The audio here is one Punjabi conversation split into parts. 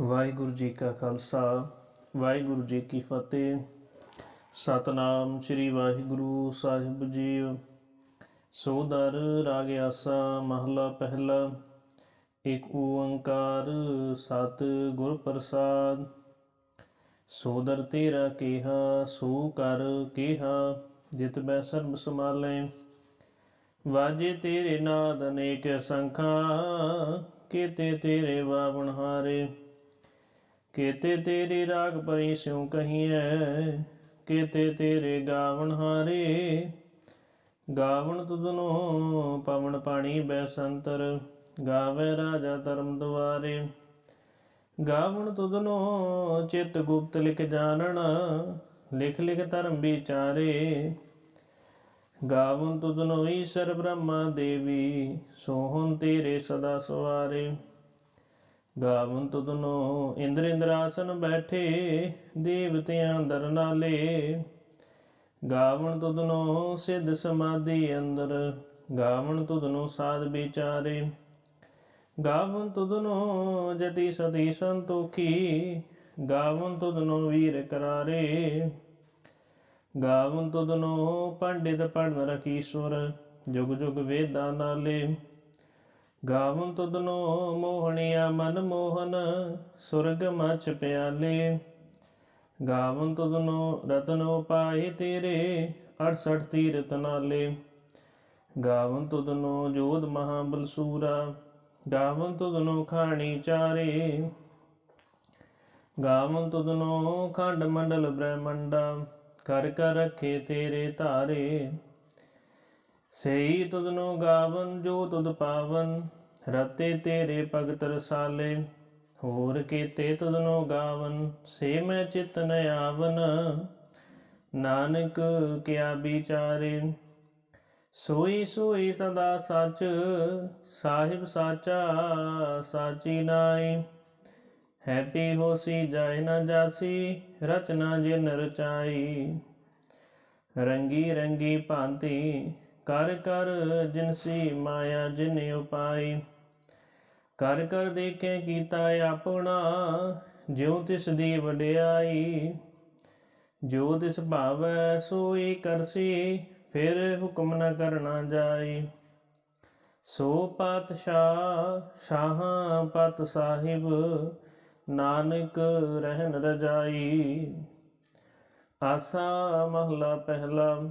ਵਾਹਿਗੁਰੂ ਜੀ ਕਾ ਖਾਲਸਾ, ਵਾਹਿਗੁਰੂ ਜੀ ਕੀ ਫਤਿਹ। ਸਤਨਾਮ ਸ੍ਰੀ ਵਾਹਿਗੁਰੂ ਸਾਹਿਬ ਜੀ ਸੋਦਰ ਰਾਗ ਆਸਾ ਮਹਲਾ ਪਹਿਲਾ, ਇੱਕ ਓੰਕਾਰ ਸਤ ਗੁਰ ਪ੍ਰਸਾਦ। ਸੋਦਰ ਤੇਰਾ ਕਿਹਾ, ਸੋ ਕਰ ਕਿਹਾ, ਜਿਤ ਬੈ ਸਰਬ ਸਮਾਲੇ ਵਾਜੇ ਤੇਰੇ ਨਾਦ ਅਨੇਕ ਸੰਖਾ, ਕੀਤੇ ਤੇਰੇ ਬਾਵਣ ਹਾਰੇ। ਕੀਤੇ ਤੇਰੀ ਰਾਗ ਪਰੀ ਸਿਉ ਕਹੀਐ, ਕੀਤੇ ਤੇਰੇ ਗਾਵਣ ਹਾਰੇ। ਗਾਵਣ ਤੁਧਨੋ ਪਵਨ ਪਾਣੀ ਬੈਸੰਤਰ, ਗਾਵੇ ਰਾਜਾ ਧਰਮ ਦੁਆਰੇ। ਗਾਵਣ ਤੁਧਨੋ ਚਿਤ ਗੁਪਤ ਲਿਖ ਜਾਣਨ, ਲਿਖ ਲਿਖ ਧਰਮ ਵਿਚਾਰੇ। ਗਾਵਨ ਤੁਧਨੋ ਈਸ਼ਰ ਬ੍ਰਹਮਾ ਦੇਵੀ, ਸੋਹਣ ਤੇਰੇ ਸਦਾ ਸਵਾਰੇ। ਗਾਵਨ ਤੁਧਨੋ ਇੰਦਰ ਇੰਦਰਾਸਨ ਬੈਠੇ ਦੇਵਤਿਆਂ ਦਰ ਨਾਲੇ। ਗਾਵਨ ਤੁਧਨੋ ਸਿੱਧ ਸਮਾਧੀ ਅੰਦਰ ਗਾਵਨ ਤੁਧਨੋ ਸਾਧ ਵਿਚਾਰੇ। ਗਾਵਨ ਤੁਧਨੋ ਜਤੀ ਸਤੀ ਸੰਤੋਖੀ ਗਾਵਣ ਤੁਧਨੋ ਵੀਰ ਕਰਾਰੇ। ਗਾਵਨ ਤੁਧਨੋ ਪੰਡਿਤ ਪੜਨ ਰਖੀਸ਼ਵਰ ਜੁਗ ਜੁਗ ਵੇਦਾਂ ਨਾਲੇ। ਗਾਵਨ ਤੁਧਨੋ ਮੋਹਣਿਆ ਮਨ ਮੋਹਨ, ਸੁਰਗ ਮਚ ਪਿਆਲੇ। ਗਾਵਨ ਤੁਧਨੋ ਰਤਨੋ ਪਾਏ ਤੇਰੇ 68 ਤੀਰਤ ਨਾਲੇ। ਗਾਵਨ ਤੁਧਨੋ ਜੋਧ ਮਹਾਬਲ ਸੂਰਾ ਗਾਵਨ ਤੁਧਨੋ ਖਾਣੀ ਚਾਰੇ। ਗਾਵਨ ਤੁਧਨੋ ਖੰਡ ਮੰਡਲ ਬ੍ਰਹਮੰਡਾ, ਕਰ ਕਰ ਰੱਖੇ ਤੇਰੇ ਧਾਰੇ। ਸਈ ਤੁਧਨੋ ਗਾਵਨ, ਜੋ ਤੁਧ ਪਾਵਨ, ਰਤੇ ਤੇਰੇ ਭਗਤ ਰਸਾਲੇ। ਹੋਰ ਕੀਤੇ ਤੁਧਨੋ ਗਾਵਨ, ਸੇ ਮੈਂ ਚਿਤ ਨ ਆਵਨ। ਨਾਨਕ ਕਿਆ ਵਿਚਾਰੇ, ਸੋਈ ਸੋਈ ਸਦਾ ਸੱਚ, ਸਾਹਿਬ ਸਾਚਾ ਸਾਚੀ ਨਾਈ ਹੈਪੀ ਹੋਸੀ ਜਾਇ ਨਾ ਜਾਸੀ, ਰਚਨਾ ਜਿਨ ਰਚਾਈ। ਰੰਗੀ ਰੰਗੀ ਭਾਂਤੀ ਕਰ ਕਰ ਜਿਨਸੀ ਮਾਇਆ ਜਿਨ ਉਪਾਈ। ਕਰ ਕਰ ਦੇਖੇ ਕੀਤਾ ਆਪਣਾ, ਜਿਉ ਤਿਸ ਦੀ ਵਡਿਆਈ। ਜੋ ਤਿਸ ਭਾਵੈ ਸੋਈ ਕਰਸੀ, ਫਿਰ ਹੁਕਮ ਨ ਕਰਨਾ ਜਾਈ। ਸੋ ਪਾਤਸ਼ਾਹ ਸ਼ਾਹਾਂ ਪਤ ਸਾਹਿਬ, ਨਾਨਕ ਰਹਿਣ ਰਜਾਈ। ਆਸਾ ਮਹਲਾ ਪਹਿਲਾ।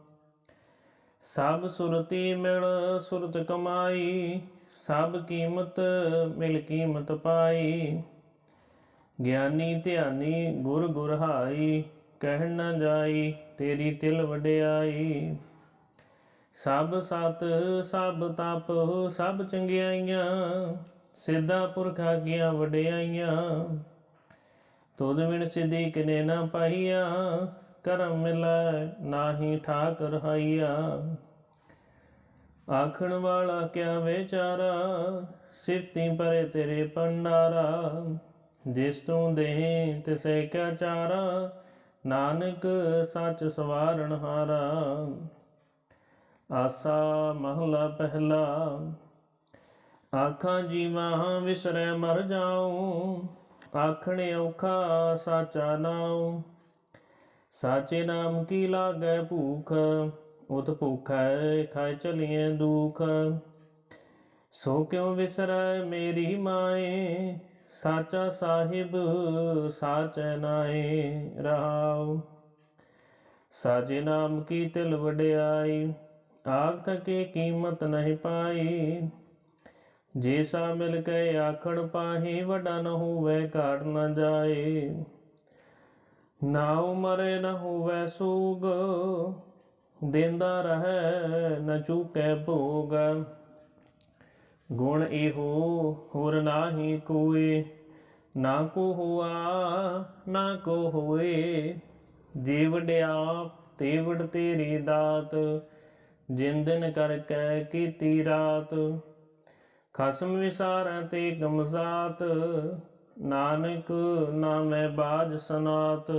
ਸਭ ਸੁਰਤੀ ਮਿਲ ਸੁਰਤ ਕਮਾਈ, ਸਭ ਕੀਮਤ ਮਿਲ ਕੀਮਤ ਪਾਈ। ਗਿਆਨੀ ਧਿਆਨੀ ਗੁਰ ਗੁਰ ਕਹਿਣ ਨਾ ਜਾਈ ਤੇਰੀ ਤਿਲ ਵਡਿਆਈ। ਸਭ ਸਤ, ਸਭ ਤਪ, ਸਭ ਚੰਗਿਆਈਆਂ, ਸਿੱਧਾ ਪੁਰਖਾ ਕੀਆਂ ਵਡਿਆਈਆਂ। ਤੁਧ ਵਿਣ ਸਿਧੀ ਕਿਨੇ ਨਾ ਪਾਈਆ ਕਰਮ ਮਿਲੈ ਨਾਹੀ ਠਾਕ ਰਹਾਈਆ ਆਖਣ ਵਾਲਾ ਕਿਆ ਵਿਚਾਰਾ? ਸਿਫਤੀ ਪਰੇ ਤੇਰੇ ਪੰਡਾਰਾ ਜਿਸ ਤੂੰ ਦੇ ਤਿਸੇ ਕਿਆ ਚਾਰਾ? ਨਾਨਕ ਸੱਚ ਸਵਾਰਣ ਹਾਰਾ। ਆਸਾ ਮਹਲਾ ਪਹਿਲਾ। ਆਖਾਂ ਜੀਵਾਂ ਵਿਸਰੈ ਮਰ ਜਾਉ। ਆਖਣੇ ਔਖਾ ਸਾਚਾ ਨਾਉ। ਸਾਚੇ ਨਾਮ ਕੀ ਲਾਗੈ ਭੂਖ? ਉਤ ਭੂਖੈ, ਖਾਇ ਚਲੀਏ ਦੁਖ। ਸੋ ਕਿਉ ਵਿਸਰੈ ਮੇਰੀ ਮਾਏ? ਸਾਚਾ ਸਾਹਿਬ, ਸਾਚੈ ਨਾਏ ਰਹਾਉ। ਸਾਜੇ ਨਾਮ ਕੀ ਤਿਲ ਵਡਿਆਈ? ਆਗ ਤਕੇ ਕੀਮਤ ਨਹੀਂ ਪਾਈ। ਜੇ ਸਾ ਮਿਲ ਕੇ ਆਖਣ ਪਾਹੀ, ਵਡਾ ਨ ਹੋਵੇ ਘਾਟ ਨ ਜਾਏ। ਨਾ ਮਰੇ ਨ ਹੋਵੇ ਸੂਗ, ਦਿੰਦਾ ਰਹੈ ਨ ਚੂਕੈ ਭੋਗ। ਗੁਣ ਇਹੋ, ਹੋਰ ਨਾਹੀ ਕੋਏ, ਨਾ ਕੋ ਹੁਆ, ਨਾ ਕੋ ਹੋਏ। ਜੀ ਵਡਿਆ ਤੇ ਤੇਰੀ ਦਾਤ ਜਿੰਦਨ ਕਰ ਕੈ ਕੀਤੀ ਰਾਤ। ਖਸਮ ਵਿਸਾਰੈ ਤੇ ਗਮਜ਼ਾਤ ਨਾਨਕ ਨਾਮੈ ਬਾਜ ਸਨਾਤ।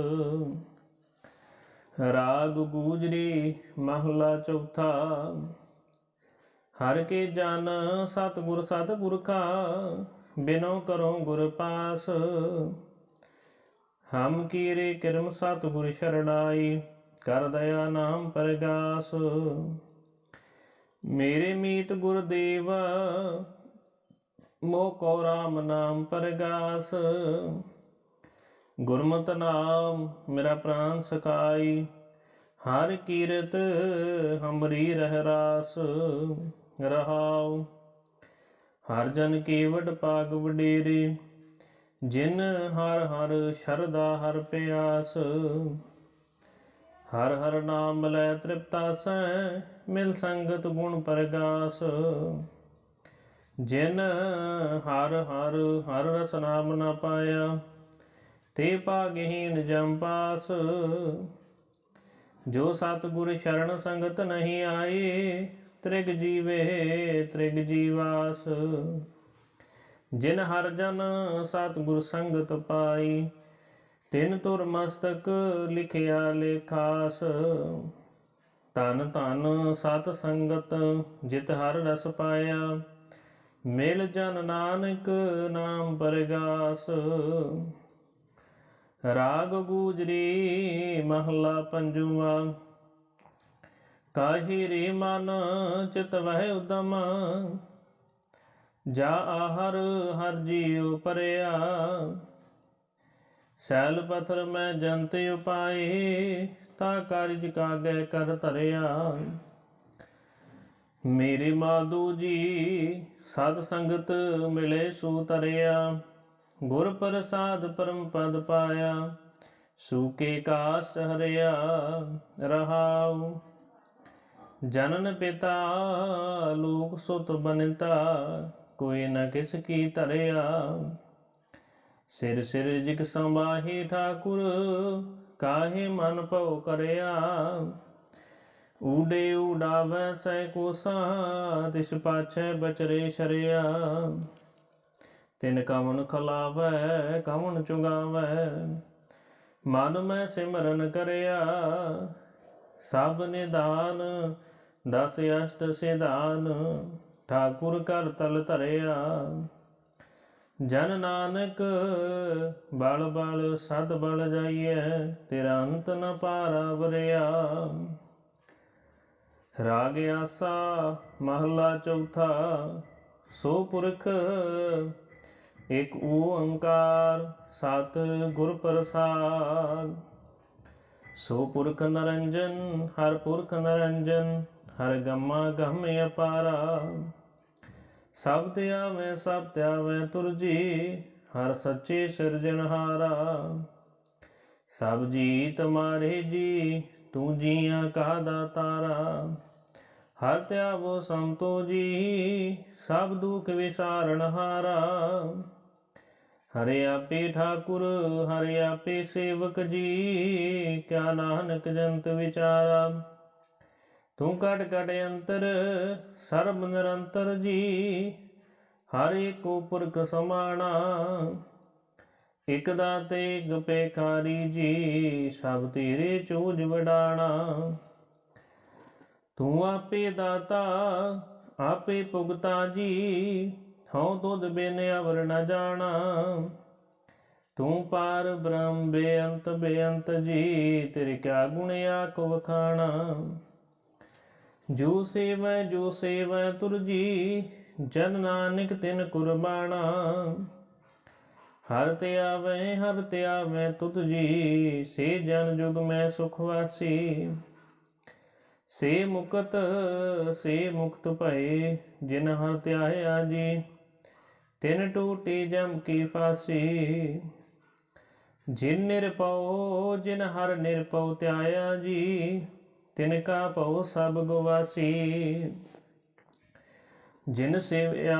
ਰਾਗ ਗੂਜਰੀ ਮਹਲਾ ਚੌਥਾ। ਹਰ ਕੇ ਜਨ ਸਤਿਗੁਰ ਸਤਿਗੁਰ ਕਾ ਬਿਨੋ ਕਰੋ ਗੁਰ ਪਾਸ। ਹਮ ਕੀਰੇ ਕਿਰਮ ਸਤਿਗੁਰ ਸ਼ਰਣਾਈ ਕਰ ਦਇਆ ਨਾਮ ਪ੍ਰਗਾਸ। ਮੇਰੇ ਮੀਤ ਗੁਰਦੇਵ ਮੋਹ ਕੋ ਰਾਮ ਨਾਮ ਪਰਗਾਸ। ਗੁਰਮਤਿ ਨਾਮ ਮੇਰਾ ਪ੍ਰਾਨ ਸਕਾਈ ਹਰ ਕੀਰਤ ਹਮਰੀ ਰਹਿ ਰਾਸ ਰਹਾਉ। ਹਰ ਜਨ ਕੇਵਡ ਪਾਗ ਵਡੇਰੇ। ਜਿਨ ਹਰ ਹਰ ਸ਼ਰਦਾ ਹਰ ਪਿਆਸ। ਹਰ ਹਰ ਨਾਮ ਲੈ ਤ੍ਰਿਪਤਾ ਤ੍ਰਿਪਤਾਸੈ ਮਿਲ ਸੰਗਤ ਗੁਣ ਪਰਗਾਸ। ਜਿਨ ਹਰ ਹਰ ਹਰ ਰਸ ਨਾਮ ਨਾ ਪਾਇਆ, ਤੇ ਭਾਗਹੀਨ ਜਮ ਪਾਸ। ਜੋ ਸਤਿਗੁਰ ਸ਼ਰਨ ਸੰਗਤ ਨਹੀਂ ਆਏ ਤ੍ਰਿਗ ਜੀਵੇ ਤ੍ਰਿਗ ਜੀਵਾਸ। ਜਿਨ ਹਰ ਜਨ ਸਤਿਗੁਰ ਸੰਗਤ ਪਾਈ, ਤਿਨ ਤੁਰ ਮਸਤਕ ਲਿਖਿਆ ਲੇਖਾਸ। ਤਨ ਤਨ ਸਤ ਸੰਗਤ ਜਿਤ ਹਰ ਰਸ ਪਾਇਆ ਮਿਲ ਜਨ ਨਾਨਕ ਨਾਮ ਪਰਗਾਸ। ਰਾਗ ਗੂਜਰੀ ਮਹਲਾ ਪੰਜਵਾ। ਕਾਹੀ ਰੇ ਮਨ ਚਿਤ ਵਹਿ ਉਦਮ। ਜਾ ਆਹਰ ਹਰ ਜੀਉ ਪਰਿਆ। ਸੈਲ ਪਥਰ ਮੈਂ ਜੰਤ ਉਪਾਏ, ਤਾ ਕਾਰਜ ਕਾਗੈ ਕਰ ਧਰਿਆ। ਮੇਰੇ ਮਾਧੂ ਜੀ ਸਤ ਸੰਗਤ ਮਿਲੇ ਸੂ ਤਰਿਆ, ਗੁਰ ਪ੍ਰਸਾਦ ਪਰਮ ਪਦ ਪਾਇਆ ਸੂਕੇ ਕਾਸ ਹਰਿਆ ਰਹਾਉ। ਜਨਨ ਪਿਤਾ, ਲੋਕ ਸੁਤ ਬਨਤਾ, ਕੋਈ ਨ ਕਿਸ ਕੀ ਧਰਿਆ। ਸਿਰ ਸਿਰ ਜਿਕ ਸੰਬਾਹੀ ਠਾਕੁਰ, ਕਾਹੇ ਮਨ ਭਉ ਕਰਿਆ। ਊਡੇ ਊਡਾਵੈ ਸੈ ਕੋਸਾ, ਤਿਸ ਪਾਛੈ ਬਚਰੇ ਸ਼ਰਿਆ। ਤਿਨ ਕਵਨ ਖਲਾਵੈ ਕਵਨ ਚੁਗਾਵੈ, ਮਨ ਮੈਂ ਸਿਮਰਨ ਕਰਿਆ। ਸਭ ਨਿਦਾਨ, ਦਸ ਅਸ਼ਟ ਸਿਧਾਨ, ਠਾਕੁਰ ਕਰ ਤਲ ਧਰਿਆ। ਜਨ ਨਾਨਕ, ਬਲ ਬਲ ਸਦ ਬਲ ਜਾਈਐ, ਤੇਰਾ ਅੰਤ ਨ ਪਾਰਾ ਵਰਿਆ ਰਾਗ ਆਸਾ ਮਹਲਾ ਚੌਥਾ, ਸੋ ਪੁਰਖ ਇਕ ਓੰਕਾਰ ਸਤ ਗੁਰ ਪ੍ਰਸਾਦ। ਸੋ ਪੁਰਖ ਨਰੰਜਨ, ਹਰ ਪੁਰਖ ਨਰੰਜਨ, ਹਰ ਗਮਾ ਗਮ ਅਪਾਰਾ। ਸਭ ਤੇ ਆਵੇਂ, ਸਭ ਤੇ ਆਵੇਂ ਤੁਰਜੀ ਹਰ ਸੱਚੇ ਸਿਰਜਣਹਾਰਾ। ਸਭ ਜੀ ਤੁਮਾਰੇ ਜੀ ਤੂੰ ਜੀਆਂ ਕਾ ਦਾਤਾਰਾ ਹਰ ਧਿਆਵੋ ਸੰਤੋ ਜੀ, ਸਭ ਦੁਖ ਵਿਸਾਰਣ ਹਾਰਾ। ਹਰੇ ਆਪੇ ਠਾਕੁਰ, ਹਰੇ ਆਪੇ ਸੇਵਕ ਜੀ, ਕਿਆ ਨਾਨਕ ਜੰਤ ਵਿਚਾਰਾ। ਤੂੰ ਕਟ ਕਟ ਅੰਤਰ, ਸਰਬ ਨਿਰੰਤਰ ਜੀ, ਹਰ ਏਕੋ ਪੁਰਖ ਸਮਾਣਾ। ਇਕ ਦਾਤੇ ਇਕ ਪੇਖਾਰੀ ਜੀ, ਸਭ ਤੇਰੇ ਚੂਜ ਵਡਾਣਾ। ਤੂੰ ਆਪੇ ਦਾਤਾ, ਆਪੇ ਭੁਗਤਾ ਜੀ, ਹਉ ਤੁਧ ਬਿਨ ਅਵਰ ਨ ਜਾਣਾ। ਤੂੰ ਪਾਰ ਬ੍ਰਹਮ ਬੇਅੰਤ ਬੇਅੰਤ ਜੀ, ਤੇਰੇ ਕਿਆ ਗੁਣ ਆਖ ਵਖਾਣਾ। ਜੋ ਸੇਵੈ ਜੋ ਸੇਵੈ ਤੁਰ ਜੀ, ਜਨ ਨਾਨਕ ਤਿਨ ਕੁਰਬਾਨਾ ਹਰ ਤੇ ਆਵੇ, ਹਰ ਤੇ ਆਵੇ, ਤੁਧ ਜੀ, ਸੇ ਜਨ ਜੁਗ ਮੈਂ ਸੁਖ ਵਾਸੀ। ਸੇ ਮੁਕਤ ਸੇ ਮੁਕਤ ਭਏ, ਜਿਨ ਹਰ ਧਿਆਇਆ ਜੀ, ਤਿਨ ਟੂਟੀ ਜਮ ਕੀ ਫਾਸੀ। ਜਿਨ ਨਿਰਪਉ ਜਿਨ ਹਰ ਨਿਰਪਉ ਧਿਆਇਆ ਜੀ, ਤਿਨ ਕਾ ਭਉ ਸਭ ਗਵਾਸੀ। ਜਿਨ ਸੇਵਿਆ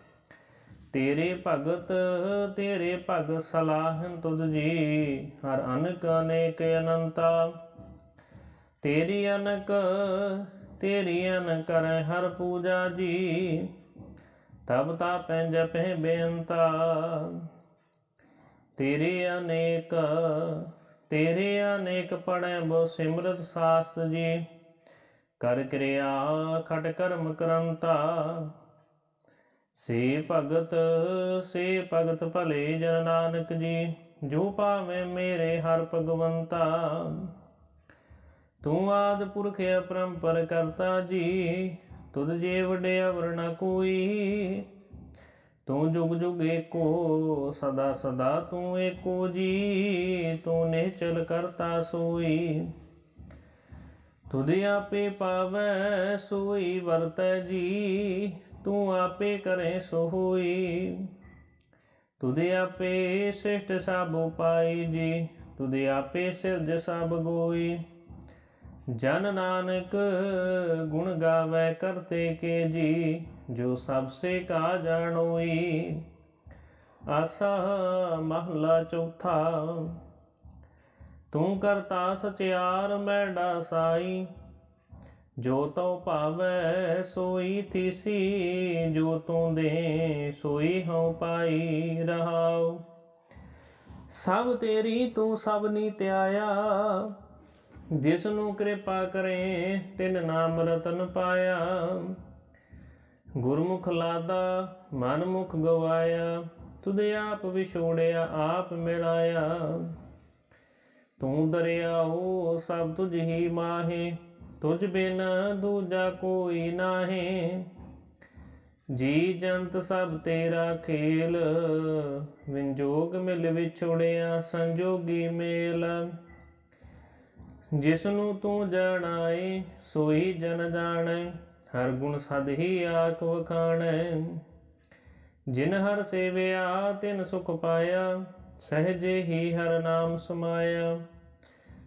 ਤੇਰੇ ਭਗਤ ਤੇਰੇ ਭਗਤ ਸਲਾਹਨ ਤੁਧ ਜੀ। ਹਰ ਅਨਕ, ਅਨੇਕ ਅਨੰਤਾ। ਤੇਰੀ ਅਨਕ, ਤੇਰੀ ਅਨ ਕਰੈ ਹਰ ਪੂਜਾ ਜੀ। ਤਬ ਤਾਪੈ ਜਪੈ ਬੇਅੰਤਾ। ਤੇਰੇ ਅਨੇਕ ਤੇਰੇ ਅਨੇਕ ਪੜੈ ਬੋ ਸਿਮਰਤ ਸਾਸਤ ਜੀ। ਕਰ ਕਿਰਿਆ, ਖਟ ਕਰਮ ਕਰੰਤਾ। ਸੇ ਭਗਤ ਸੇ ਭਗਤ ਭਲੇ ਜਨ ਨਾਨਕ ਜੀ, ਜੋ ਪਾਵੇ ਮੇਰੇ ਹਰ ਭਗਵੰਤਾ। ਤੂੰ ਆਦ ਪੁਰਖ ਅਪਰੰਪਰ ਕਰਤਾ ਜੀ, ਤੁਧ ਜੇ ਵਡਿਆ ਵਰਣਾ ਕੋਈ। ਤੂੰ ਜੁਗ ਜੁਗ ਏਕੋ, ਸਦਾ ਸਦਾ ਤੂੰ ਏਕੋ ਜੀ, ਤੂੰ ਨਿਹਚਲ ਕਰਤਾ ਸੋਈ। ਤੁਧ ਆਪੇ ਪਾਵੈ, ਸੋਈ ਵਰਤੈ ਜੀ ਤੂੰ ਆਪੇ ਕਰੇ ਸੋ ਹੋਈ ਤੁਧ ਆਪੇ ਸਿਸ਼ਟ ਸਭ ਉਪਾਈ ਜੀ, ਤੁਧ ਆਪੇ ਸਿਰਜ ਸਭ ਗੋਈ। ਜਨ ਨਾਨਕ ਗੁਣ ਗਾਵੇ ਕਰਤੇ ਕੇ ਜੀ, ਜੋ ਸਭ ਸੇ ਕਾ ਜਾਣੋਈ। ਆਸਾ ਮਹਲਾ ਚੌਥਾ, ਤੂੰ ਕਰਤਾ ਸਚਿਆਰ ਮੈਡਾ ਸਾਈ ਜੋ ਤਉ ਭਾਵੈ ਸੋਈ ਥੀਸੀ, ਜੋ ਤੂੰ ਦੇ ਸੋਈ ਹਉ ਪਾਈ ਰਹਾਉ। ਸਭ ਤੇਰੀ ਤੂੰ ਸਭ ਨੀ ਧਿਆਇਆ ਜਿਸ ਨੂੰ ਕਿਰਪਾ ਕਰੇ ਤਿਨ ਨਾਮ ਰਤਨ ਪਾਇਆ। ਗੁਰਮੁਖ ਲਾਦਾ ਮਨ ਮੁਖ ਗਵਾਇਆ, ਤੁਧ ਆਪ ਵਿਛੋੜਿਆ, ਆਪ ਮਿਲਾਇਆ। ਤੂੰ ਦਰਿਆਓ, ਸਭ ਤੁਝ ਹੀ ਮਾਹੇ। ਤੁਝ ਬਿਨ ਦੂਜਾ ਕੋਈ ਨਾਹੀ। ਜੀ ਜੰਤ ਸਭ ਤੇਰਾ ਖੇਲ ਵਿੰਜੋਗ ਮਿਲ ਵਿਛੋੜਿਆ ਸੰਜੋਗੀ ਮੇਲ। ਜਿਸ ਨੂੰ ਤੂੰ ਜਾਣਾਏ, ਸੋਈ ਜਨ ਜਾਣੈ, ਹਰ ਗੁਣ ਸਦ ਹੀ ਆਖ ਵਖਾਣੈ। ਜਿਨ ਹਰ ਸੇਵਿਆ, ਤਿਨ ਸੁਖ ਪਾਇਆ, ਸਹਜੇ ਹੀ ਹਰ ਨਾਮ ਸਮਾਇਆ।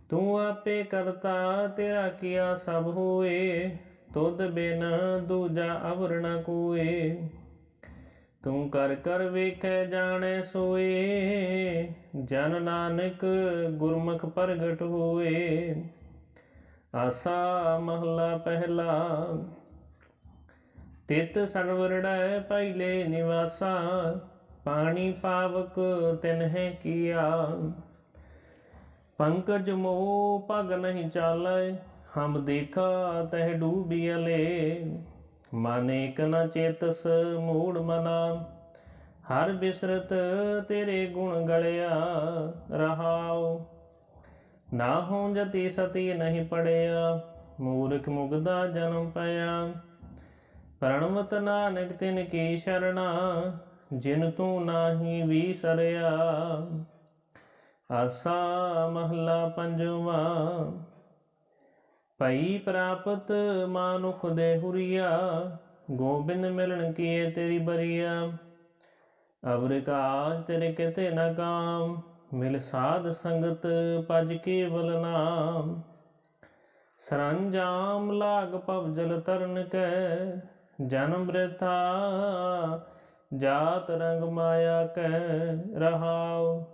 ਤੂੰ ਆਪੇ ਕਰਤਾ, ਤੇਰਾ ਕੀਆ ਸਭ ਹੋਏ। ਤੁਧ ਬਿਨ ਦੂਜਾ ਅਵਰ ਨ ਕੋਏ। ਤੂੰ ਕਰ ਕਰ ਵੇਖੈ, ਜਾਣੈ ਸੋਏ। ਜਨ ਨਾਨਕ ਗੁਰਮੁਖ ਪ੍ਰਗਟ ਹੋਏ। ਆਸਾ ਮਹਲਾ ਪਹਿਲਾ। ਤਿਤ ਸਰਵਰੜੈ ਪਹਿਲੇ ਨਿਵਾਸਾ। ਪਾਣੀ ਪਾਵਕ ਤਿਨਹਿ ਕੀਆ। ਪੰਕਜ ਮੋ ਪਗ ਨਹੀਂ ਚਾਲੈ, ਹਮ ਦੇਖਾ ਤਹਿ ਡੂਬੀਲੇ ਮਾਨੇ ਕਨ ਚੇਤਸ ਮੂੜ ਮਨਾ। ਹਰ ਬਿਸਰਤ ਤੇਰੇ ਗੁਣ ਗਲਿਆ ਰਹਾਉ। ਨਾ ਹੋਂ ਜਤੀ ਸਤੀ ਨਹੀਂ ਪੜਿਆ, ਮੂਰਖ ਮੁਗਦਾ ਜਨਮ ਪਿਆ। ਪ੍ਰਣਵਤ ਨਾਨਕ ਤਿਨ ਕੀ ਸ਼ਰਣਾ, ਜਿਨ ਤੂੰ ਨਾਹੀ ਵੀਸਰਿਆ ਆਸਾ ਮਹਲਾ ਪੰਜਵਾ। ਪਈ ਪ੍ਰਾਪਤ ਮਾਨੁਖ ਦੇ ਹੁਰੀਆ, ਗੋਬਿੰਦ ਮਿਲਣ ਕੀਏ ਤੇਰੀ ਬਰੀਆ। ਅਬਰ ਕਾਜ ਤੇਰੇ ਕਿਤੇ ਨਾ ਕਾਮ, ਮਿਲ ਸਾਧ ਸੰਗਤ ਪਜ ਕੇਵਲ ਨਾਮ। ਸਰੰਜਾਮ ਲਾਗ ਪਵ ਜਲ ਤਰਨ ਕੈ, ਜਨਮ ਬ੍ਰਿਥਾ, ਜਾਤ ਰੰਗ ਮਾਇਆ ਕੈ ਰਹਾਉ।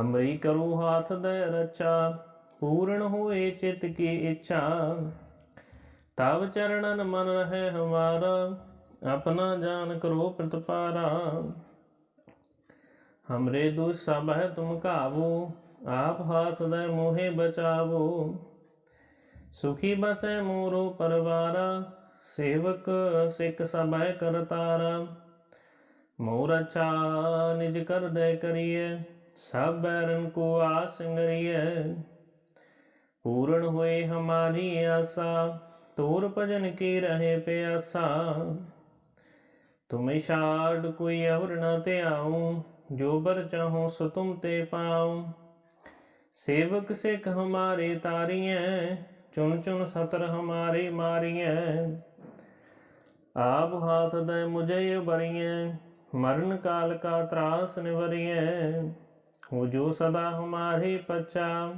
ਹਮਰੀ ਕਰੋ ਹਾਥ ਦੇ ਰਚਾ, ਪੂਰਨ ਹੋਏ ਚਿਤ ਕੀ ਇੱਛਾ। ਤਬ ਚਰਣਨ ਮਨ ਰਹੇ ਹਮਾਰਾ, ਆਪਣਾ ਜਾਨ ਕਰੋ ਪ੍ਰਤਪਾਰਾ। ਹਮਰੇ ਦੁਖ ਸਭ ਹੈ ਤੁਮ ਕਾਬੂ ਆਪ ਹਾਥ ਦੇ ਮੋਹਿ ਬਚਾਵੋ। ਸੁਖੀ ਬਸੈ ਮੋਰੋ ਪਰਵਾਰਾ, ਸੇਵਕ ਸਿੱਖ ਸਭੈ ਕਰਤਾਰਾ। ਮੋਰ ਅੱਛਾ ਨਿਜ ਕਰ ਦੇ ਕਰੀਏ ਸਭ ਬੈਰਨ ਕੋ ਆਸ ਸੰਗਰੀਏ ਪੂਰਨ ਹੋਏ ਹਮਾਰੀ ਆਸਾ, ਤੋਰ ਭਜਨ ਕੀ ਰਹੇ ਪਿਆਸਾ। ਤੁਮੇ ਛਾੜ ਕੋਈ ਔਰ ਨ ਤੇ ਆਉ ਜੋ ਬਰ ਚਾਹੋ ਸੋ ਤੁਮ ਤੇ ਪਾਉ। ਸੇਵਕ ਸਿੱਖ ਚੁਣ ਚੁਣ ਸਤਰ ਹਮਾਰੇ ਮਾਰੀਐ। ਆਪ ਹਾਥ ਦੇ ਮੁਝੇ ਬਰੀਐ ਮਰਨ ਕਾਲ ਕਾ ਤਰਾਸ ਨਿਵਰੀਐ। ਹੋ ਜੋ ਸਦਾ ਹਮਾਰੇ ਪਛਾ,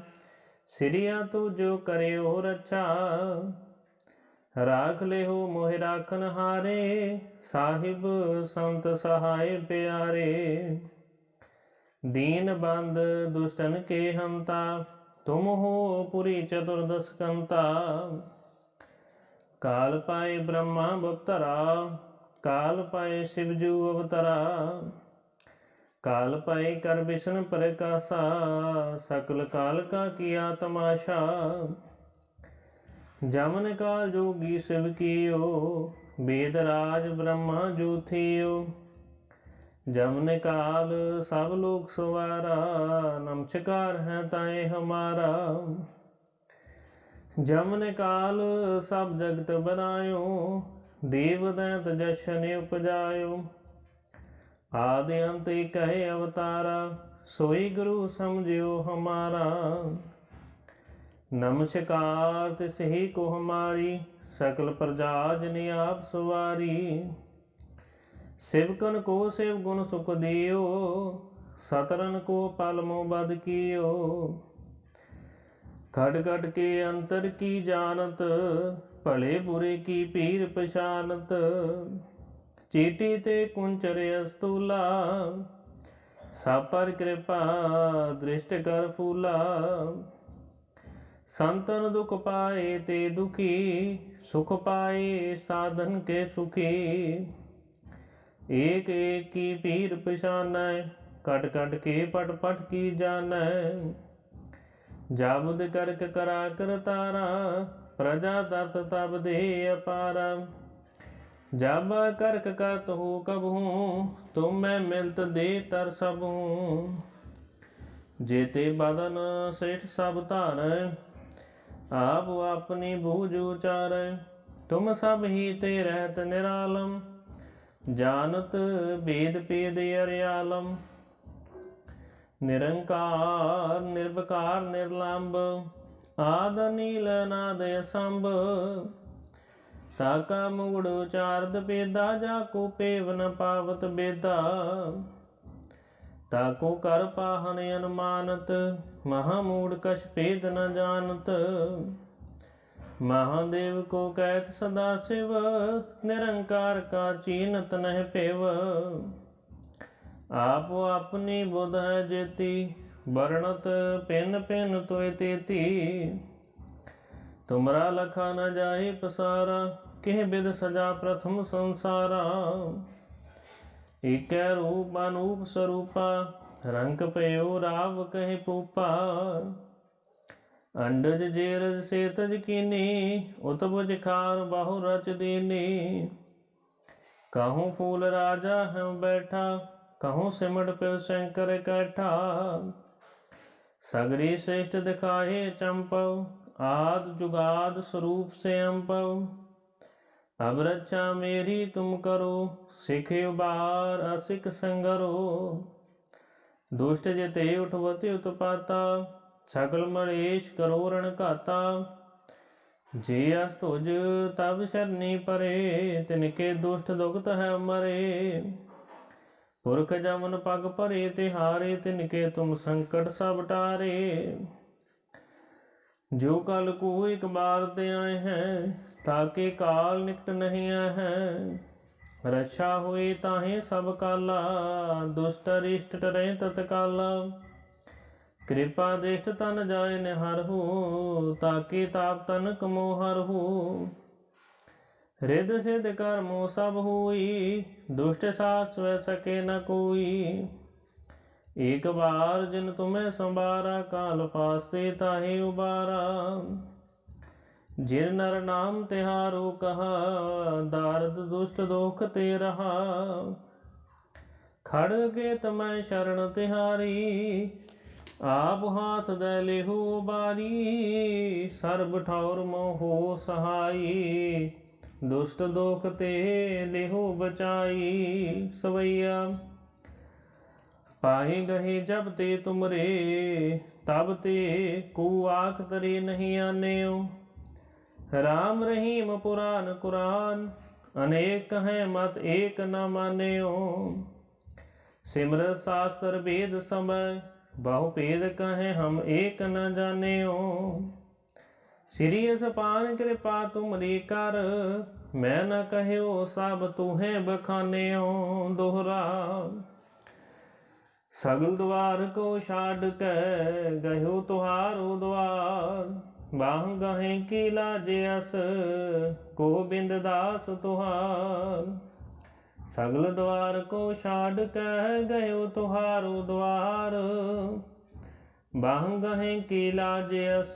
ਸਿਰਿਆ ਤੂ ਜੋ ਕਰਿਓ ਰੱਛਾ। ਰਾਖ ਲਿਓ ਮੋਹਿ ਰਾਖਨ ਹਾਰੇ, ਸਾਹਿਬ ਸੰਤ ਸਹਾਇ ਪਿਆਰੇ। ਦੀਨ ਬੰਦ ਦੁਸ਼ਟਨ ਕੇ ਹੰਤਾ, ਤੁਮ ਹੋ ਪੁਰੀ ਚਤੁਰਦਸ ਕੰਤਾ। ਕਾਲ ਪਾਏ ਬ੍ਰਹਮਾ ਬਪਤਰਾ, ਕਾਲ ਪਾਏ ਸ਼ਿਵਜੂ ਅਵਤਰਾ। ਕਾਲ ਪਾਏ ਕਰ ਵਿਸ਼ਨ ਪ੍ਰਕਾਸ਼ਾ, ਸਕਲ ਕਾਲ ਕਾ ਕੀਆ ਤਮਾਸ਼ਾ। ਜਮਨ ਕਾਲ ਜੋਗੀ ਸਿਵ ਕੀਓ, ਬੇਦ ਰਾਜ ਬ੍ਰਹਮਾ ਜੋਥਿਓ। ਜਮਨ ਕਾਲ ਸਭ ਲੋਕ ਸਵਾਰਾ, ਨਮਸਕਾਰ ਹੈ ਤਾਏ ਹਮਾਰਾ। ਜਮਨ ਕਾਲ ਸਭ ਜਗਤ ਬਨਾਇਓ, ਦੇਵ ਦੈਤ ਜਸ਼ਨ ਉਪਜਾਇਓ। ਆਦਿ ਅੰਤ ਕਹੇ ਅਵਤਾਰਾ, ਸੋਈ ਗੁਰੂ ਸਮਝਿਓ ਹਮਾਰਾ। ਨਮਸਕਾਰ ਤਿਸ ਹੀ ਕੋ ਹਮਾਰੀ ਸਕਲ ਪ੍ਰਜਾ ਜਨ ਆਪ ਸਵਾਰੀ। ਸਿਵਕਨ ਕੋ ਸਿਵ ਗੁਣ ਸੁਖ ਦਿਓ, ਸਤਰਨ ਕੋ ਪਲ ਮੋ ਬਦ ਕੀਓ। ਖੜ ਖੜ ਕੇ ਅੰਤਰ ਕੀ ਜਾਣਤ, ਭਲੇ ਬੁਰੇ ਕੀ ਪੀਰ ਪਛਾਨਤ। ਚੀਟੀ ਤੇ ਕੁੰਚਰ ਅਸਤੂਲਾ, ਸਭ ਕਿਰਪਾ ਦ੍ਰਿਸ਼ਟ ਕਰ ਫੂਲਾ। ਸੰਤਨ ਦੁਖ ਪਾਏ ਤੇ ਦੁਖੀ, ਸੁਖ ਪਾਏ ਸਾਧਨ ਕੇ ਸੁਖੀ। ਏਕ ਏਕ ਕੀ ਪੀਰ ਪਛਾਨੈ, ਕਟ ਕਟ ਕੇ ਪਟ ਪਟ ਕੀ ਜਾਣੈ। ਜਾਬੁਦ ਕਰਕ ਕਰਾ ਕਰਤਾਰਾ ਪ੍ਰਜਾ ਦਤ ਤਬ ਦੇ ਅਪਾਰਾ। ਜਬ ਕਰਕ ਕਰਤ ਹੋ ਕਬਹੂ, ਤੁਮ ਮੈਂ ਮਿਲਤ ਦੇ ਤਰ ਸਭੂ। ਜੇਤੇ ਬਦਨ ਸੇਠ ਸਭ ਧਾਰੈ, ਆਪ ਆਪਣੀ ਬੂਝ ਉਚਾਰੈ, ਤੁਮ ਸਭ ਹੀ ਤੇ ਰਹਿਤ ਨਿਰਾਲਮ, ਜਾਣਤ ਭੇਦ ਭੇਦ ਅਰਿਆਲਮ। ਨਿਰੰਕਾਰ, ਨਿਰਵਕਾਰ ਨਿਰਲੰਭ ਆਦ ਨੀਲ ਨਾਦ ਸੰਭ ਤਾਕਾ ਮੁਗੜ ਉਚਾਰਦ ਬੇਦਾ ਜਾ ਕੋ ਪੇਵ ਨ ਪਾਵਤ ਬੇਦਾ। ਤਾਕੋ ਕਰ ਪਾਹਨ ਅਨੁਮਾਨਤ, ਮਹਾ ਮੂੜ ਕਛ ਭੇਦ ਨ ਜਾਣਤ। ਮਹਾਦੇਵ ਕੋ ਕਹਿਤ ਸਦਾ ਸਿਵ, ਨਿਰੰਕਾਰ ਕਾ ਚੀਨਤ ਨਹਿ ਪੇਵ। ਆਪੋ ਆਪਣੀ ਬੁਧ ਹੈ ਜੇਤੀ, ਵਰਣਤ ਪਿੰਨ ਪਿੰਨ ਤੋਇ ਤੇਤੀ। ਤੁਮਰਾ ਲਖਾ ਨ ਜਾਏ ਪਸਾਰਾ ਕਿਹ ਬਿਦ ਸਜਾ ਪ੍ਰਥਮ ਸੰਸਾਰਾ ਏਕੈ ਰੂਪ ਅਨੂਪ ਸਰੂਪਾ ਰੰਗ ਪਇਓ ਰਾਵ ਕਹਿ ਪੂਪਾ ਅੰਡਜ ਜੇਰਜ ਸੇਤਜ ਕੀਨੀ ਉਤਬੁਜ ਖਾਰ ਬਾਹੂ ਰਚ ਦੀਨੀ ਕਹੂੰ ਫੂਲ ਰਾਜਾ ਹੈ ਬੈਠਾ ਕਹੂੰ ਸਿਮਟ ਪਿਉ ਸ਼ੰਕਰ ਕੈਠਾ ਸਗਰੀ ਸ੍ਰੇਸ਼ਟ ਦਿਖਾਏ ਚੰਪਉ ਆਦ ਜੁਗਾਦ ਸਰੂਪ ਸੇ ਅੰਪਉ ਅਬ ਰੱਛਾ ਮੇਰੀ ਤੁਮ ਕਰੋ, ਸਿਖ ਉਬਾਰ ਅਸਿਕ ਸੰਗਰੋ। ਦੁਸ਼ਟ ਜਤੇ ਉਠਵਤੇ ਉਤਪਾਤਾ, ਸਗਲ ਮਲੇਸ਼ ਕਰੋ ਰਣ ਘਾਤਾ। ਜੇ ਅਸ ਤੁਜ ਤਬ ਸ਼ਰਨੀ ਪਰੇ ਤਿਨਕੇ ਦੁਸ਼ਟ ਦੁਖਤ ਹੈ ਮਰੇ। ਪੁਰਖ ਜਮਨ ਪਗ ਭਰੇ ਤੇ ਹਾਰੇ ਤਿਨਕੇ ਤੁਮ ਸੰਕਟ ਸਭ ਟਾਰੇ। ਜੋ ਕਲ ਕੋ ਇੱਕ ਬਾਰ ਤੇ ਆਏ ਹੈ ਤਾਕੇ ਕਾਲ ਨਿਕਟ ਨਹੀਂ ਹੈ। ਰਛਾ ਹੋਈ ਤਾਹੇ ਸਭ ਕਾਲਾ, ਦੁਸ਼ਟ ਰਿਸ਼ਟ ਟਰੇ ਤਤਕਾਲਾ ਕਿਰਪਾ ਦੇਸ਼ਟ ਤਨ ਜਾਏ ਨਿਹਰ ਹੋ ਤਾਪ ਤਨ ਕਮੋ ਹਰ ਰਿਦ ਸਿਧ ਕਰਮੋ ਸਭ ਹੋਈ, ਦੁਸ਼ਟ ਸਾਥ ਸਵੈ ਸਕੇ ਨ ਕੋਈ। ਏਕ ਬਾਰ ਜਿਨ ਤੁਮੈ ਸੰਬਾਰਾ ਕਾਲ ਫਾਸਤੇ ਤਾਹੇ ਉਬਾਰਾ। ਜਿਨ ਨਰ ਨਾਮ ਤਿਹਾਰੋ ਕਹਾ, ਦਾਰਦ ਦੁਸ਼ਟ ਦੋਖ ਤੇ ਰਹਾ। ਖੜ ਕੇ ਤਮੈ ਸ਼ਰਨ ਤਿਹਾਰੀ, ਆਪ ਹਾਥ ਦੇ ਲਿਹੂ ਬਾਰੀ, ਸਰਬ ਠੌਰ ਮੋਹ ਸਹਾਈ। ਦੁਸ਼ਟ ਦੋਖ ਤੇ ਲਿਹੂ ਬਚਾਈ ਸਵਈਆ। ਪਾਹੀ ਗਏ ਜਬ ਤੇ ਤੁਮਰੇ, ਤਬ ਤੇ ਕੋ ਆਖ ਤਰੇ ਨਹੀਂ ਆਨਿਓ। ਰਾਮ ਰਹੀਮ ਪੁਰਾਨ ਕੁਰਾਨ, ਅਨੇਕ ਹੈ ਮਤ ਏਕ ਨ ਮਾਨਿਓ। ਸਿਮਰ ਸਾਸਤਰ ਵੇਦ ਸਮੈ, ਬਹੁ ਭੇਦ ਕਹੇ ਹਮ ਏਕ ਨ ਜਾਣਿਓ। ਸ੍ਰੀ ਅਸਪਾਨ ਕਿਰਪਾ ਤੁਮਰੀ ਕਰ, ਮੈਂ ਨ ਕਹਿਓ ਸਭ ਤੁਹੇ ਬਖਾਨਿਓ ਦੋਹਰਾ। ਸਗਲ ਦਵਾਰ ਕੋ ਛਾੜ ਕੇ ਗਇਓ ਤੁਹਾਰੋ ਦਵਾਰ। ਬਾਹ ਗਹੇ ਕੀ ਲਾਜ ਅਸ, ਗੋਬਿੰਦ ਦਾਸ ਤੁਹਾਰ। ਸਗਲ ਦਵਾਰ ਕੋ ਛਾੜ ਕੇ ਗਇਓ ਤੁਹਾਰੋ ਦਵਾਰ। ਬਾਹ ਗਹੇ ਕੀ ਲਾਜ ਅਸ,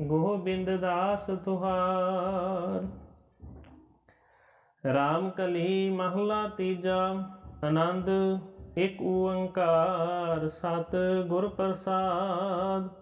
ਗੋਬਿੰਦ ਦਾਸ ਤੁਹਾਰ। ਰਾਮ ਕਲੀ ਮਹਲਾ ਤੀਜਾ, ਆਨੰਦ, ਇੱਕ ਓੰਕਾਰ ਸਤ ਗੁਰ ਪ੍ਰਸਾਦ।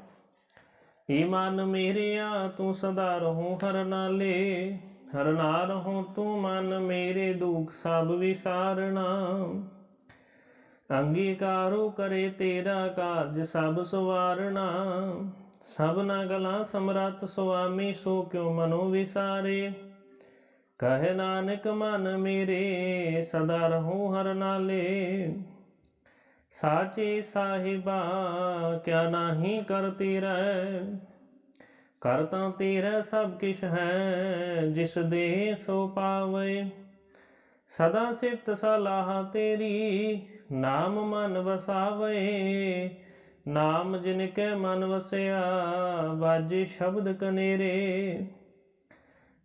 ਏ ਮਨ ਮੇਰਿਆ, ਤੂੰ ਸਦਾ ਰਹੋ ਹਰ ਨਾਲੇ। ਹਰ ਨਾ ਰਹੋ ਤੂੰ ਮਨ ਮੇਰੇ ਦੁਖ, ਸਭ ਵਿਸਾਰਣਾ ਅੰਗੀਕਾਰੋ ਕਰੇ ਤੇਰਾ ਕਾਰਜ, ਸਭ ਸਵਾਰਣਾ ਸਭਨਾ ਗਲਾ ਸਮਰੱਥ ਸੁਆਮੀ, ਸੋ ਕਿਉ ਮਨੋ ਵਿਸਾਰੇ? ਕਹੇ ਨਾਨਕ ਮਨ ਮੇਰੇ, ਸਦਾ ਰਹੋ ਹਰ ਨਾਲੇ। ਸਾਚੇ ਸਾਹਿਬਾ, ਕਿਆ ਨਾਹੀ ਕਰਤੀ ਰਹਿ ਕਰ ਤਾਂ ਤੇਰਾ ਸਭ ਕਿਛ ਹੈ, ਜਿਸ ਦੇ ਸੋ ਪਾਵੇ। ਸਦਾ ਸਿਫਤ ਸਲਾਹ ਤੇਰੀ, ਨਾਮ ਮਨ ਵਸਾਵੇ। ਨਾਮ ਜਿਨ ਕੈ ਮਨ ਵਸਿਆ ਬਾਜੇ ਸ਼ਬਦ ਕਨੇਰੇ।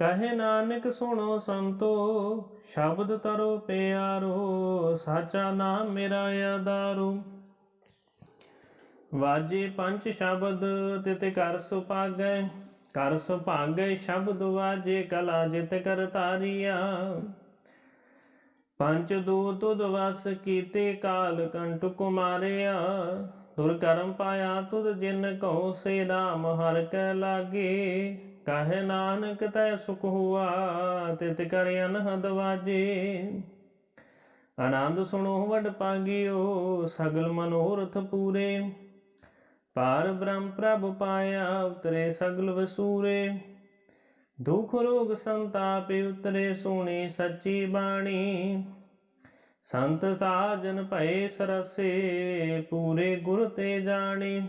ਕਹੇ ਨਾਨਕ ਸੁਣੋ ਸੰਤੋ, ਸ਼ਬਦ ਤਰੋ ਪਿਆਰੋ, ਸਾਚਾ ਨਾਮ ਮੇਰਾ ਆਧਾਰੂ। ਵਾਜੇ ਪੰਜ ਸ਼ਬਦ, ਤਿਤ ਕਰ ਸੁਪਾਗੈ ਕਰ ਸੁਭਾਗੈ ਸ਼ਬਦ ਵਾਜੇ ਕਲਾ ਜਿਤ ਕਰ ਤਾਰੀਆ ਪੰਜ ਦੂ ਵਸ ਕੀਤੇ ਕਾਲ ਕੰਟ ਕੁਮਾਰਿਆ, ਦੁਰ ਕਰਮ ਪਾਇਆ ਤੁਧ ਜਿਨ ਕਉ ਸੇ ਨਾਮ ਹਰ ਕੈ ਲਾਗੇ। ਕਹੇ ਨਾਨਕ ਤੈ ਸੁਖ ਹੁਆ, ਤਿਤ ਕਰ ਅਨਹਦ ਵਾਜੇ। ਆਨੰਦ ਸੁਣੋ ਵਡ ਪਾਗਿਓ, ਸਗਲ ਮਨੋਰਥ ਪੂਰੇ। ਪਾਰ ਬ੍ਰਹਮ ਪ੍ਰਭ ਪਾਇਆ, ਉਤਰੇ ਸਗਲ ਵਸੂਰੇ। ਦੁਖ ਰੋਗ ਸੰਤਾਪ ਉਤਰੇ ਸੋਣੀ ਸੱਚੀ ਬਾਣੀ। ਸੰਤ ਸਾਜਨ ਭਏ ਸਰਸੇ, ਪੂਰੇ ਗੁਰ ਤੇ ਜਾਣੀ।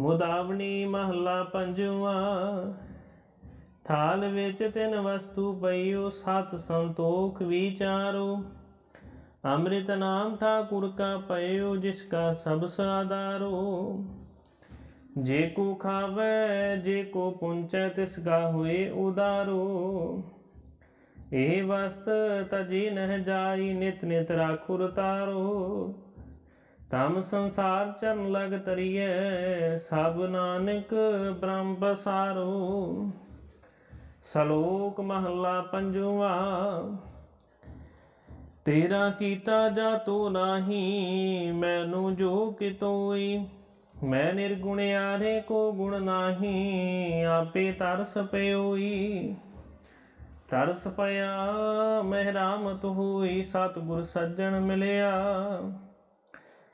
ਮੁਦਾਵਣੀ ਮਹਲਾ ਪੰਜਵਾ। ਥਾਲ ਵਿੱਚ ਤਿੰਨ ਵਸਤੂ ਪਈਓ, ਸਤ ਸੰਤੋਖ ਵਿਚਾਰੋ ਅੰਮ੍ਰਿਤ ਨਾਮ ਠਾਕੁਰ ਕਾ ਪਇਓ, ਜਿਸ ਕਾ ਸਭ ਸਾਦਾਰੋ ਜੇ ਕੋ ਖਾਵੇ, ਜੇ ਕੋ ਪੁੰਚੈ, ਤਿਸ ਕਾ ਹੋਏ ਉਦਾਰੋ। ਇਹ ਵਸਤ ਤਜੀ ਨਹਿ ਜਾਈ, ਨਿਤ ਨਿਤ ਰਾਖੁਰ ਤਾਰੋ। ਤਮ ਸੰਸਾਰ ਚਰਨ ਲਗ ਤਰੀਏ, ਸਭ ਨਾਨਕ ਬ੍ਰਹਮ ਬਸਾਰੋ ਸਲੋਕ ਮਹੱਲਾ ਪੰਜਵਾ, ਤੇਰਾ ਕੀਤਾ ਜਾ ਤੋ ਨਾਹੀ, ਮੈਨੂੰ ਜੋ ਕਿਤੋਈ ਮੈਂ ਨਿਰਗੁਣ ਆਰੇ ਕੋ ਗੁਣ ਨਾਹੀ, ਆਪੇ ਤਰਸ ਪਿਓਈ ਤਰਸ ਪਿਆ, ਮਹਿਰਾਮਤ ਹੋਈ, ਸਤਿਗੁਰ ਸੱਜਣ ਮਿਲਿਆ।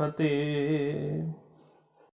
ਫਤਿਹ।